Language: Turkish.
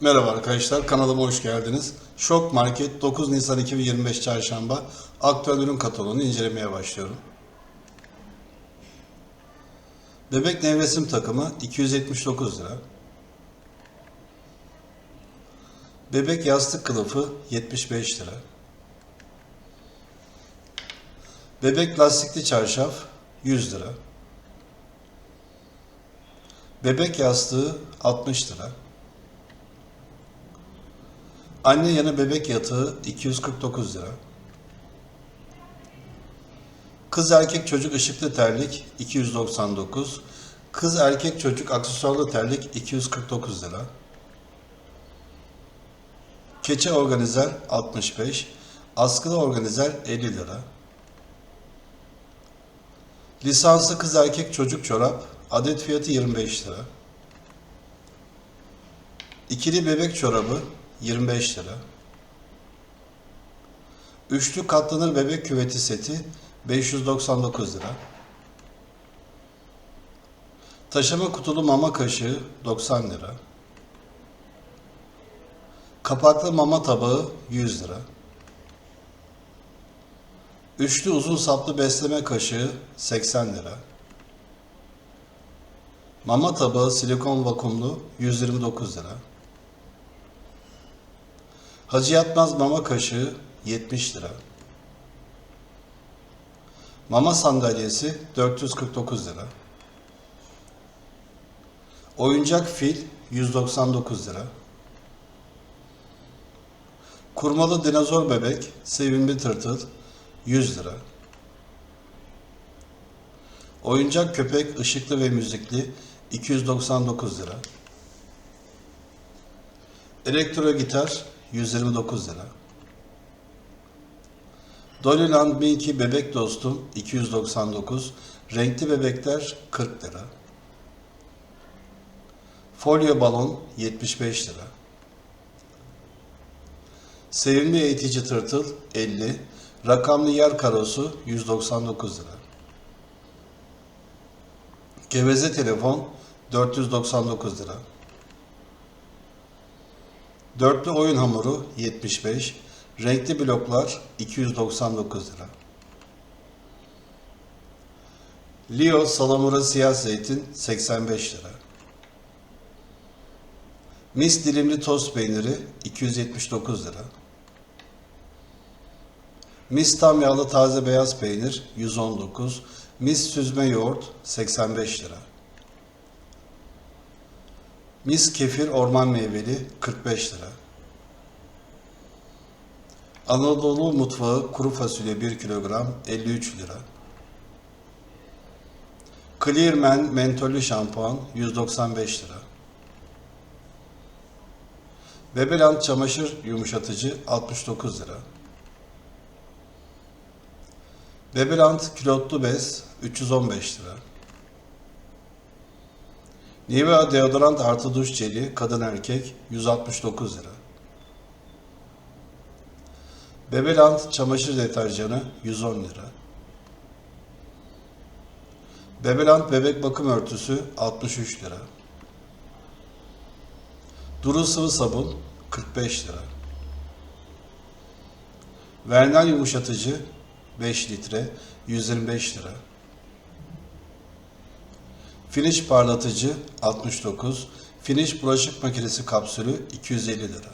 Merhaba arkadaşlar, kanalıma hoş geldiniz. Şok Market 9 Nisan 2025 Çarşamba aktüel ürün kataloğunu incelemeye başlıyorum. Bebek nevresim takımı 279 lira. Bebek yastık kılıfı 75 lira. Bebek lastikli çarşaf 100 lira. Bebek yastığı 60 lira. Anne yanı bebek yatağı 249 lira. Kız erkek çocuk ışıklı terlik 299. Kız erkek çocuk aksesuarlı terlik 249 lira. Keçe organizer 65. Askılı organizer 50 lira. Lisanslı kız erkek çocuk çorap adet fiyatı 25 lira. İkili bebek çorabı 25 lira. Üçlü katlanır bebek küveti seti 599 lira. Taşıma kutulu mama kaşığı 90 lira. Kapaklı mama tabağı 100 lira. Üçlü uzun saplı besleme kaşığı 80 lira. Mama tabağı silikon vakumlu 129 lira. Hacı Yatmaz mama kaşığı 70 lira. Mama sandalyesi 449 lira. Oyuncak fil 199 lira. Kurmalı dinozor bebek, sevimli tırtıl 100 lira. Oyuncak köpek ışıklı ve müzikli 299 lira. Elektro gitar 129 lira. Dollyland Mi2 bebek dostum 299, renkli bebekler 40 lira. Folyo balon 75 lira. Sevimli eğitici tırtıl 50, rakamlı yer karosu 199 lira. Geveze telefon 499 lira. Dörtlü oyun hamuru 75, renkli bloklar 299 lira. Leo salamura siyah zeytin 85 lira. Mis dilimli toz peyniri 279 lira. Mis tam yağlı taze beyaz peynir 119, mis süzme yoğurt 85 lira. Mis kefir orman meyveli 45 lira. Anadolu mutfağı kuru fasulye 1 kilogram 53 lira. Clearman mentollü şampuan 195 lira. Bebeland çamaşır yumuşatıcı 69 lira. Bebeland kilotlu bez 315 lira. Nivea deodorant artı duş jeli kadın erkek 169 lira. Bebeland çamaşır deterjanı 110 lira. Bebeland bebek bakım örtüsü 63 lira. Duru sıvı sabun 45 lira. Vernal yumuşatıcı 5 litre 125 lira. Finish parlatıcı 69, Finish bulaşık makinesi kapsülü 250 lira.